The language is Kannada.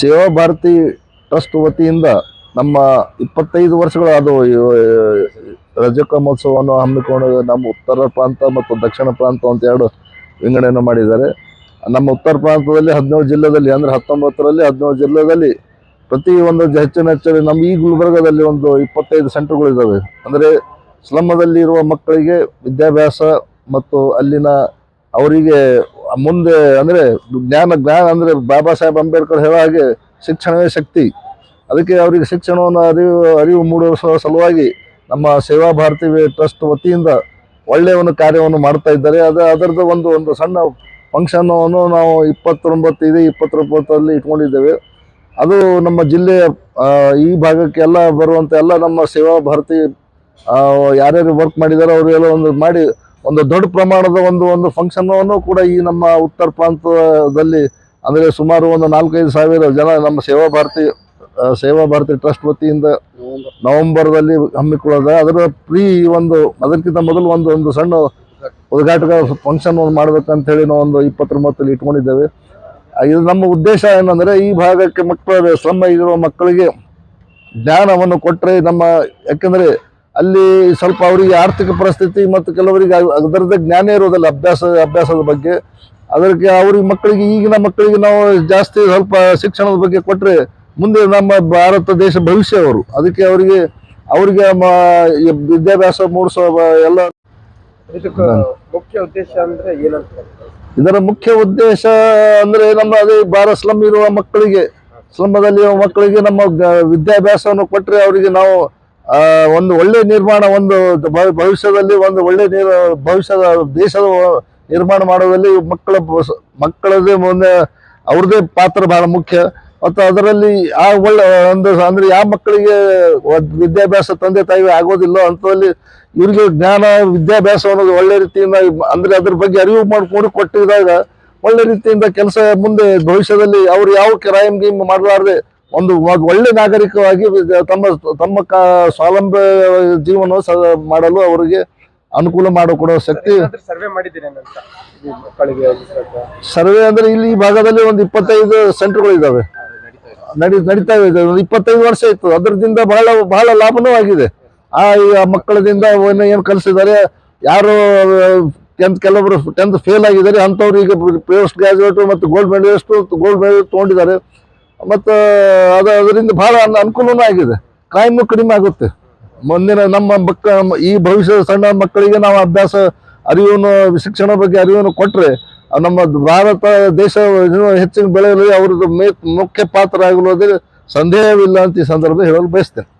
ಸೇವಾ ಭಾರತಿ ಟ್ರಸ್ಟ್ ವತಿಯಿಂದ ನಮ್ಮ ಇಪ್ಪತ್ತೈದು ವರ್ಷಗಳು ಅದು ಇವ- ರಜಕ ಮಹೋತ್ಸವವನ್ನು ಹಮ್ಮಿಕೊಂಡು ನಮ್ಮ ಉತ್ತರ ಪ್ರಾಂತ ಮತ್ತು ದಕ್ಷಿಣ ಪ್ರಾಂತ ಅಂತ ಎರಡು ವಿಂಗಡಣೆ ಮಾಡಿದ್ದಾರೆ. ನಮ್ಮ ಉತ್ತರ ಪ್ರಾಂತದಲ್ಲಿ ಹದಿನೇಳು ಜಿಲ್ಲೆದಲ್ಲಿ, ಅಂದರೆ ಹತ್ತೊಂಬತ್ತರಲ್ಲಿ ಹದಿನೇಳು ಜಿಲ್ಲೆಯಲ್ಲಿ ಪ್ರತಿ ಒಂದು ಹೆಚ್ಚಿನ ಹೆಚ್ಚಿನ ನಮ್ಮ ಈ ಗುಲ್ಬರ್ಗದಲ್ಲಿ ಒಂದು ಇಪ್ಪತ್ತೈದು ಸೆಂಟ್ರ್ಗಳು ಇದ್ದಾವೆ. ಅಂದರೆ ಸ್ಲಮ್ಮದಲ್ಲಿ ಇರುವ ಮಕ್ಕಳಿಗೆ ವಿದ್ಯಾಭ್ಯಾಸ ಮತ್ತು ಅಲ್ಲಿನ ಅವರಿಗೆ ಮುಂದೆ ಅಂದರೆ ಜ್ಞಾನ ಜ್ಞಾನ ಅಂದರೆ ಬಾಬಾ ಸಾಹೇಬ್ ಅಂಬೇಡ್ಕರ್ ಹೇಳೋ ಹಾಗೆ ಶಿಕ್ಷಣವೇ ಶಕ್ತಿ. ಅದಕ್ಕೆ ಅವರಿಗೆ ಶಿಕ್ಷಣವನ್ನು ಅರಿವು ಅರಿವು ಮೂಡಿಸುವ ಸಲುವಾಗಿ ನಮ್ಮ ಸೇವಾ ಭಾರತಿ ಟ್ರಸ್ಟ್ ವತಿಯಿಂದ ಒಳ್ಳೆಯ ಒಂದು ಕಾರ್ಯವನ್ನು ಮಾಡ್ತಾ ಇದ್ದಾರೆ. ಅದು, ಅದರದ್ದು ಒಂದು ಒಂದು ಸಣ್ಣ ಫಂಕ್ಷನನ್ನು ನಾವು ಇಪ್ಪತ್ತೊಂಬತ್ತು ಇದೆ ಇಪ್ಪತ್ತೊಂಬತ್ತರಲ್ಲಿ ಇಟ್ಕೊಂಡಿದ್ದೇವೆ. ಅದು ನಮ್ಮ ಜಿಲ್ಲೆಯ ಈ ಭಾಗಕ್ಕೆ ಎಲ್ಲ ಬರುವಂಥ ಎಲ್ಲ ನಮ್ಮ ಸೇವಾ ಭಾರತಿ ಯಾರ್ಯಾರು ವರ್ಕ್ ಮಾಡಿದಾರೋ ಅವರೆಲ್ಲ ಒಂದು ಮಾಡಿ ಒಂದು ದೊಡ್ಡ ಪ್ರಮಾಣದ ಒಂದು ಒಂದು ಫಂಕ್ಷನನ್ನು ಕೂಡ ಈ ನಮ್ಮ ಉತ್ತರ ಪ್ರಾಂತದಲ್ಲಿ ಅಂದರೆ ಸುಮಾರು ಒಂದು ನಾಲ್ಕೈದು ಸಾವಿರ ಜನ ನಮ್ಮ ಸೇವಾ ಭಾರತಿ ಸೇವಾ ಭಾರತಿ ಟ್ರಸ್ಟ್ ವತಿಯಿಂದ ನವೆಂಬರ್ದಲ್ಲಿ ಹಮ್ಮಿಕೊಳ್ಳೋದ. ಅದರ ಪ್ರೀ ಒಂದು, ಅದಕ್ಕಿಂತ ಮೊದಲು ಒಂದು ಒಂದು ಸಣ್ಣ ಉದ್ಘಾಟಕ ಫಂಕ್ಷನ್ ಒಂದು ಮಾಡ್ಬೇಕಂತ ಹೇಳಿ ನಾವು ಒಂದು ಇಪ್ಪತ್ತೊಂಬತ್ತಲ್ಲಿ ಇಟ್ಕೊಂಡಿದ್ದೇವೆ. ಇದು ನಮ್ಮ ಉದ್ದೇಶ ಏನಂದರೆ ಈ ಭಾಗಕ್ಕೆ ಮಕ್ಕಳ ಶ್ರಮ ಇರುವ ಮಕ್ಕಳಿಗೆ ಜ್ಞಾನವನ್ನು ಕೊಟ್ಟರೆ ನಮ್ಮ, ಯಾಕೆಂದ್ರೆ ಅಲ್ಲಿ ಸ್ವಲ್ಪ ಅವರಿಗೆ ಆರ್ಥಿಕ ಪರಿಸ್ಥಿತಿ ಮತ್ತು ಕೆಲವರಿಗೆ ಅದರದ ಅದರದ್ದೇ ಜ್ಞಾನ ಇರೋದಿಲ್ಲ ಅಭ್ಯಾಸ ಅಭ್ಯಾಸದ ಬಗ್ಗೆ. ಅದಕ್ಕೆ ಅವ್ರಿಗೆ ಮಕ್ಕಳಿಗೆ ಈಗಿನ ಮಕ್ಕಳಿಗೆ ನಾವು ಜಾಸ್ತಿ ಸ್ವಲ್ಪ ಶಿಕ್ಷಣದ ಬಗ್ಗೆ ಕೊಟ್ಟರೆ ಮುಂದೆ ನಮ್ಮ ಭಾರತ ದೇಶ ಭವಿಷ್ಯ ಅವರು. ಅದಕ್ಕೆ ಅವರಿಗೆ ಅವರಿಗೆ ವಿದ್ಯಾಭ್ಯಾಸ ಮೂಡಿಸೋ ಎಲ್ಲ ಮುಖ್ಯ ಉದ್ದೇಶ ಅಂದರೆ ಏನಂತ ಇದರ ಮುಖ್ಯ ಉದ್ದೇಶ ಅಂದರೆ ನಮ್ಮ ಅದೇ ಭಾರತ ಸ್ಲಮ್ ಇರುವ ಮಕ್ಕಳಿಗೆ ಸ್ಲಮ್ಮದಲ್ಲಿರುವ ಮಕ್ಕಳಿಗೆ ನಮ್ಮ ವಿದ್ಯಾಭ್ಯಾಸವನ್ನು ಕೊಟ್ಟರೆ ಅವರಿಗೆ ನಾವು ಒಂದು ಒಳ್ಳೆ ನಿರ್ಮಾಣ, ಒಂದು ಭವಿಷ್ಯದಲ್ಲಿ ಒಂದು ಒಳ್ಳೆ ನೀರು, ಭವಿಷ್ಯದ ದೇಶದ ನಿರ್ಮಾಣ ಮಾಡೋದ್ರಲ್ಲಿ ಮಕ್ಕಳ ಮಕ್ಕಳದೇ ಮುಂದೆ ಅವ್ರದ್ದೇ ಪಾತ್ರ ಬಹಳ ಮುಖ್ಯ. ಮತ್ತು ಅದರಲ್ಲಿ ಆ ಒಳ್ಳೆ, ಒಂದು ಅಂದ್ರೆ ಯಾವ ಮಕ್ಕಳಿಗೆ ವಿದ್ಯಾಭ್ಯಾಸ ತಂದೆ ತಾಯಿ ಆಗೋದಿಲ್ಲ ಅಂಥದಲ್ಲಿ ಇವ್ರಿಗೆ ಜ್ಞಾನ, ವಿದ್ಯಾಭ್ಯಾಸ ಅನ್ನೋದು ಒಳ್ಳೆ ರೀತಿಯಿಂದ ಅಂದ್ರೆ ಅದ್ರ ಬಗ್ಗೆ ಅರಿವು ಮಾಡಿಕೊಂಡು ಕೊಟ್ಟಿದಾಗ ಒಳ್ಳೆ ರೀತಿಯಿಂದ ಕೆಲಸ ಮುಂದೆ ಭವಿಷ್ಯದಲ್ಲಿ ಅವ್ರು ಯಾವ ಕ್ರೈಮ್ ಗೀಮ್ ಮಾಡಲಾರ್ದೆ ಒಂದು ಒಳ್ಳೆ ನಾಗರಿಕವಾಗಿ ತಮ್ಮ ತಮ್ಮ ಕಾ ಸ್ವಾವಲಂಬಿ ಜೀವನ ಸ ಮಾಡಲು ಅವರಿಗೆ ಅನುಕೂಲ ಮಾಡಿಕೊಡೋ ಶಕ್ತಿ. ಸರ್ವೆ ಸರ್ವೆ ಅಂದ್ರೆ ಇಲ್ಲಿ ಈ ಭಾಗದಲ್ಲಿ ಒಂದು ಇಪ್ಪತ್ತೈದು ಸೆಂಟರ್ಗಳು ಇದಾವೆ ನಡಿ ನಡೀತಾ ಇದೆ. ಒಂದು ಇಪ್ಪತ್ತೈದು ವರ್ಷ ಇತ್ತು ಅದರದಿಂದ ಬಹಳ ಬಹಳ ಲಾಭನೂ ಆಗಿದೆ ಆ ಮಕ್ಕಳಿಂದ ಆ ಮಕ್ಕಳದಿಂದ ಏನು ಏನು ಕಲಿಸಿದ್ದಾರೆ ಯಾರು ಟೆಂತ್ ಕೆಲವರು ಟೆಂತ್ ಫೇಲ್ ಆಗಿದ್ದಾರೆ ಅಂಥವ್ರು ಈಗ ಪೋಸ್ಟ್ ಗ್ರಾಜುಯೇಟ್ ಮತ್ತು ಗೋಲ್ಡ್ ಎಷ್ಟು ಗೋಲ್ಡ್ ಮೆಡಲ್ ತೊಗೊಂಡಿದ್ದಾರೆ. ಮತ್ತು ಅದು ಅದರಿಂದ ಅನ್- ಅನುಕೂಲನೂ ಆಗಿದೆ. ಕ್ರೈಮು ಕಡಿಮೆ ಆಗುತ್ತೆ. ಮುಂದಿನ ನಮ್ಮ ಮಕ್ಕ ಈ ಭವಿಷ್ಯದ ಸಣ್ಣ ಮಕ್ಕಳಿಗೆ ನಾವು ಅಭ್ಯಾಸ, ಅರಿವನ್ನು ಶಿಕ್ಷಣ ಬಗ್ಗೆ ಅರಿವನ್ನು ಕೊಟ್ಟರೆ ನಮ್ಮ ಭಾರತ ದೇಶ ಹೆಚ್ಚಿನ ಬೆಳೆಯಲು ಅವ್ರದ್ದು ಮೇ ಮುಖ್ಯ ಪಾತ್ರ ಆಗಲು ಸಂದೇಹವಿಲ್ಲ ಅಂತ ಈ ಸಂದರ್ಭ ಹೇಳಲು ಬಯಸ್ತೇನೆ.